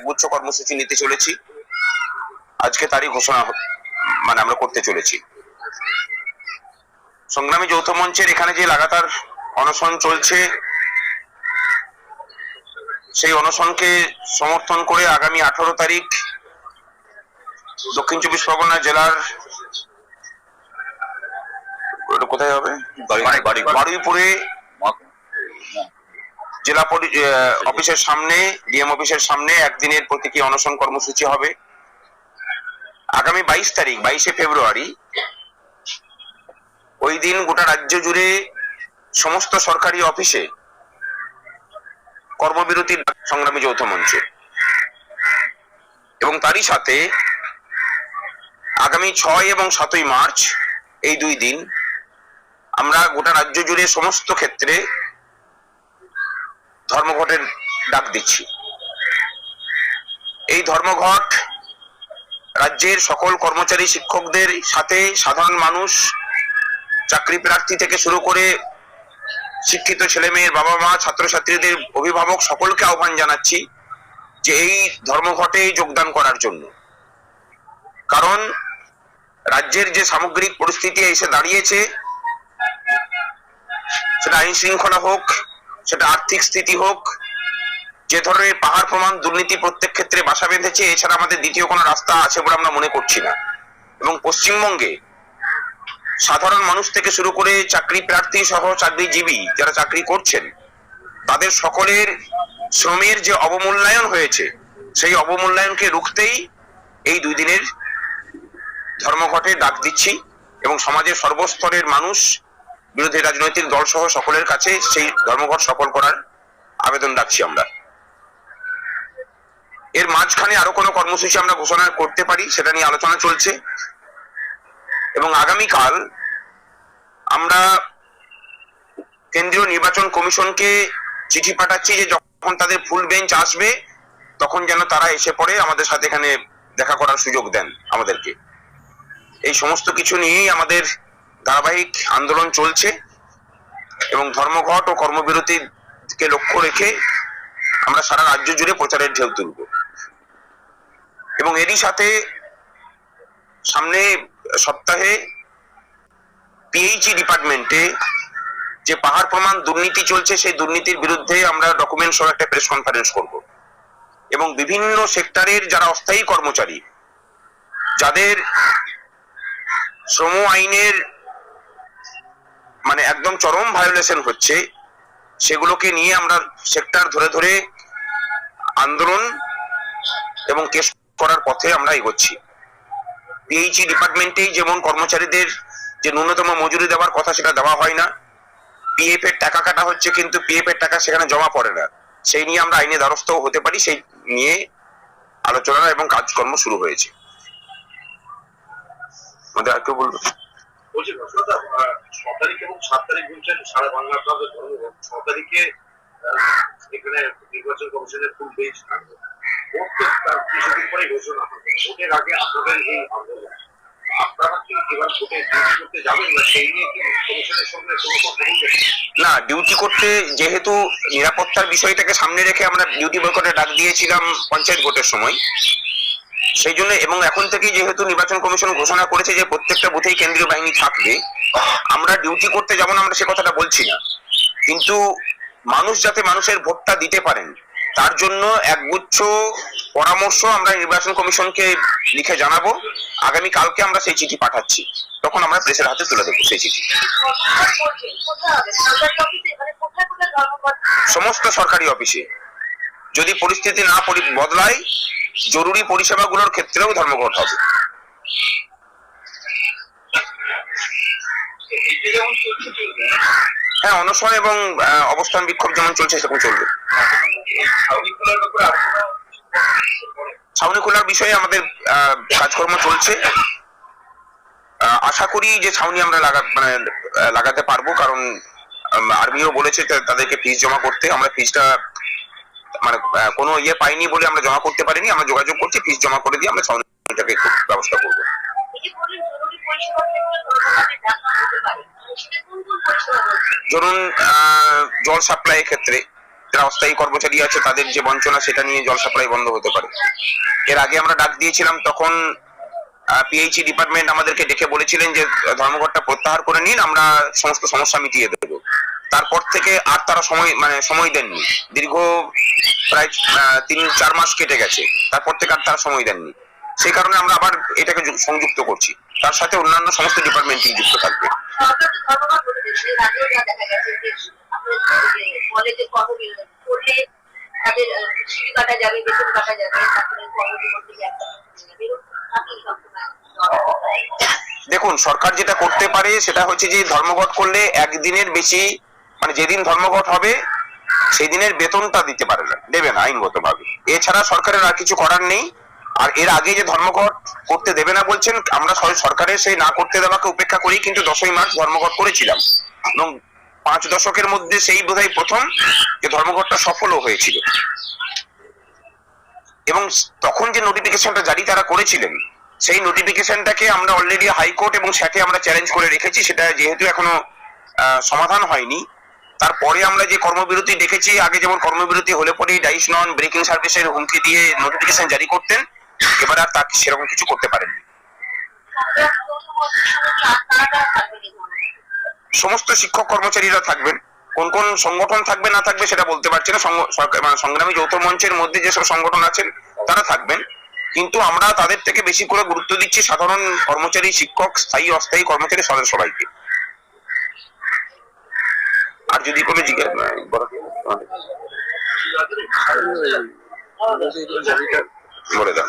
একগুচ্ছ কর্মসূচি নিতে চলেছি। আজকে তারই ঘোষণা মানে আমরা করতে চলেছি। সংগ্রামী যৌথ মঞ্চের এখানে যে লাগাতার অনশন চলছে সেই অনশনকে সমর্থন করে আগামী আঠারো তারিখ দক্ষিণ চব্বিশ পরগনা জেলার কোথায় হবে? বারুইপুরে জেলা অফিসের সামনে, ডিএম অফিসের সামনে একদিনের প্রতীকী অনশন কর্মসূচি হবে। আগামী বাইশ তারিখ, বাইশে ফেব্রুয়ারি, ওই দিন গোটা রাজ্য জুড়ে সমস্ত সরকারি অফিসে কর্মবিরতির সংগ্রামী যৌথ মঞ্চে। এবং তারই সাথে আগামী ছয় এবং সাতই মার্চ, এই দুই দিন, আমরা গোটা রাজ্য জুড়ে সমস্ত ক্ষেত্রে ধর্মঘটের ডাক দিচ্ছি। এই ধর্মঘট রাজ্যের সকল কর্মচারী শিক্ষকদের সাথে সাধারণ মানুষ, চাকরি প্রার্থী থেকে শুরু করে শিক্ষিত ছেলে মেয়ের বাবা মা ছাত্রছাত্রীদের অভিভাবক সকলকে আহ্বান জানাচ্ছি যে এই ধর্মঘটে যোগদান করার জন্য। কারণ রাজ্যের যে সামগ্রিক পরিস্থিতি এসে দাঁড়িয়েছে, সেটা আইন শৃঙ্খলা হোক সেটা আর্থিক স্থিতি হোক, যে ধরনের পাহাড় প্রমাণ দুর্নীতি প্রত্যেক ক্ষেত্রে বাসা বেঁধেছে, এছাড়া আমাদের দ্বিতীয় কোনো রাস্তা আছে বলে আমরা মনে করছি না। এবং পশ্চিমবঙ্গে সাধারণ মানুষ থেকে শুরু করে চাকরি প্রার্থী সহ চাকরিজীবী যারা চাকরি করছেন, তাদের সকলের শ্রমের যে অবমূল্যায়ন হয়েছে, সেই অবমূল্যায়নকে রুখতেই এই দুই দিনের ধর্মঘটে ডাক দিচ্ছি এবং সমাজের সর্বস্তরের মানুষ বিরোধী রাজনৈতিক দল সহ সকলের কাছে সেই ধর্মঘট সফল করার আবেদন রাখছি আমরা। এর মাঝখানে আরও কোনো কর্মসূচি আমরা ঘোষণা করতে পারি, সেটা নিয়ে আলোচনা চলছে। এবং আগামীকাল আমরা কেন্দ্রীয় নির্বাচন কমিশনকে চিঠি পাঠাচ্ছি যে যখন তাদের ফুল বেঞ্চ আসবে, তখন যেন তারা এসে পড়ে আমাদের সাথে এখানে দেখা করার সুযোগ দেন আমাদেরকে। এই সমস্ত কিছু নিয়েই আমাদের ধারাবাহিক আন্দোলন চলছে এবং ধর্মঘট ও কর্মবিরতিকে লক্ষ্য রেখে আমরা সারা রাজ্য জুড়ে প্রচারের ঢেউ তুলব। এবং এরই সাথে সামনে সপ্তাহে পিএইচই ডিপার্টমেন্টে যে পাহাড় প্রমাণ দুর্নীতি চলছে, সেই দুর্নীতির বিরুদ্ধে আমরা ডকুমেন্ট সহ একটা প্রেস কনফারেন্স করব। এবং বিভিন্ন সেক্টরের যারা অস্থায়ী কর্মচারী, যাদের শ্রম আইনের মানে একদম চরম ভায়োলেশন হচ্ছে, সেগুলোকে নিয়ে আমরা সেক্টর ধরে ধরে আন্দোলন এবং কেস করার পথে আমরা এগোচ্ছি। পিএইচই ডিপার্টমেন্টেই যেমন কর্মচারীদের যে ন্যূনতম মজুরি দেওয়ার কথা সেটা দেওয়া হয় না পিএফ এর টাকা কাটা হচ্ছে কিন্তু পিএফ এর টাকা সেখানে জমা পড়ে না। সেই নিয়ে আমরা আইনে দ্বারস্থ হতে পারি, সেই নিয়ে আলোচনা এবং কাজকর্ম শুরু হয়েছে। আমাদের আর কেউ বলব? বলছি রসদা ছ তারিখ এবং সাত তারিখ বলছেন সারা বাংলা ক্লাবে ধর্মঘট ছ তারিখে এখানে নির্বাচন কমিশনের ফুল বেঞ্চ থাকবে। ভোট তার কিছুদিন পরে ঘোষণা হবে। ভোটের আগে আপনাদের এই আন্দোলন। আপনারা কি এবার ভোটে ডিউটি করতে যাবেন না? সেই নিয়ে কমিশনের সঙ্গে কোনো কথা বলবেন? না ডিউটি করতে যেহেতু নিরাপত্তার বিষয়টাকে সামনে রেখে আমরা ডিউটি বয়কটে ডাক দিয়েছিলাম পঞ্চায়েত ভোটের সময়। সেই জন্য এবং এখন থেকেই যেহেতু নির্বাচন কমিশন ঘোষণা করেছে যে প্রত্যেকটা বুথেই কেন্দ্রীয় বাহিনী থাকবে, আমরা ডিউটি করতে যেমন আমরা সে কথাটা বলছি না। কিন্তু মানুষ যাতে মানুষের ভোটটা দিতে পারেন, তার জন্য একগুচ্ছ পরামর্শ আমরা নির্বাচন কমিশনকে লিখে জানাব। আগামী কালকে আমরা সেই চিঠি পাঠাচ্ছি। তখন আমরা প্রেসের হাতে তুলে দেবো সেই চিঠি। সমস্ত সরকারি অফিসে। যদি পরিস্থিতি না বদলায় জরুরি পরিষেবাগুলোর ক্ষেত্রেও ধর্মঘট হবে। হ্যাঁ অনশন এবং অবস্থান বিক্ষোভ যেমন চলছে, সেরকম চলবে। ছাউনি খোলার বিষয়ে আমাদের কাজকর্ম চলছে। আশা করি যে ছাউনি আমরা লাগা মানে লাগাতে পারব, কারণ আর্মিও বলেছে তাদেরকে ফিস জমা করতে। আমরা ফিসটা মানে কোনো ইয়ে পাইনি বলে আমরা জমা করতে পারিনি, আমরা যোগাযোগ করছি ফিস জমা করে দিয়ে আমরা একটু ব্যবস্থা করব। ধরুন জল সাপ্লাইয়ের ক্ষেত্রে যারা অস্থায়ী কর্মচারী আছে, তাদের যে বঞ্চনা, সেটা নিয়ে জল সাপ্লাই বন্ধ হতে পারে। এর আগে আমরা ডাক দিয়েছিলাম, তখন পিএইচই ডিপার্টমেন্ট আমাদেরকে ডেকে বলেছিলেন যে, ধর্মঘটটা প্রত্যাহার করে নিন, আমরা সমস্ত সমস্যা মিটিয়ে দেবো। তারপর থেকে আর তারা সময় মানে সময় দেননি। দীর্ঘ প্রায় তিন, চার মাস কেটে গেছে। তারপর থেকে আর তারা সময় দেননি। সেই কারণে আমরা আবার এটাকে সংযুক্ত করছি। তার সাথে অন্যান্য সমস্ত ডিপার্টমেন্টই যুক্ত থাকবে। দেখুন, সরকার যেটা করতে পারে, সেটা হচ্ছে যে ধর্মঘট করলে একদিনের বেশি মানে যেদিন ধর্মঘট হবে সেই দিনের বেতনটা দিতে পারে না, দেবে না আইনগত ভাবে এছাড়া সরকারের আর কিছু করার নেই। আর এর আগে যে ধর্মঘট করতে দেবে না বলছেন, আমরা সরকারের সেই না করতে দেওয়াকে উপেক্ষা করি কিন্তু দশই মার্চ ধর্মঘট করেছিলাম। এবং পাঁচ দশকের মধ্যে সেই বোধহয় প্রথম যে ধর্মঘটটা সফলও হয়েছিল। এবং তখন যে নোটিফিকেশনটা জারি তারা করেছিলেন, সেই নোটিফিকেশনটাকে আমরা অলরেডি হাইকোর্ট এবং স্যাটে আমরা চ্যালেঞ্জ করে রেখেছি, সেটা যেহেতু এখনও সমাধান হয়নি। তারপরে আমরা যে কর্মবিরতি দেখেছি, আগে যেমন কর্মবিরতি হলে পরেই ডাইস নন, ব্রেকিং সার্ভিসের হুমকি দিয়ে নোটিফিকেশন জারি করতেন, এবার আর তাকে সেরকম কিছু করতে পারেননি? সমস্ত শিক্ষক কর্মচারীরা থাকবেন। কোন কোন সংগঠন থাকবে, না থাকবে সেটা বলতে পারছি না। মানে সংগ্রামী যৌথ মঞ্চের মধ্যে যেসব সংগঠন আছেন, তারা থাকবেন। কিন্তু আমরা তাদের থেকে বেশি করে গুরুত্ব দিচ্ছি সাধারণ কর্মচারী, শিক্ষক, স্থায়ী, অস্থায়ী কর্মচারী, সবাই সবাইকে। আর যদি কোনো জিজ্ঞাসা বলে দাও।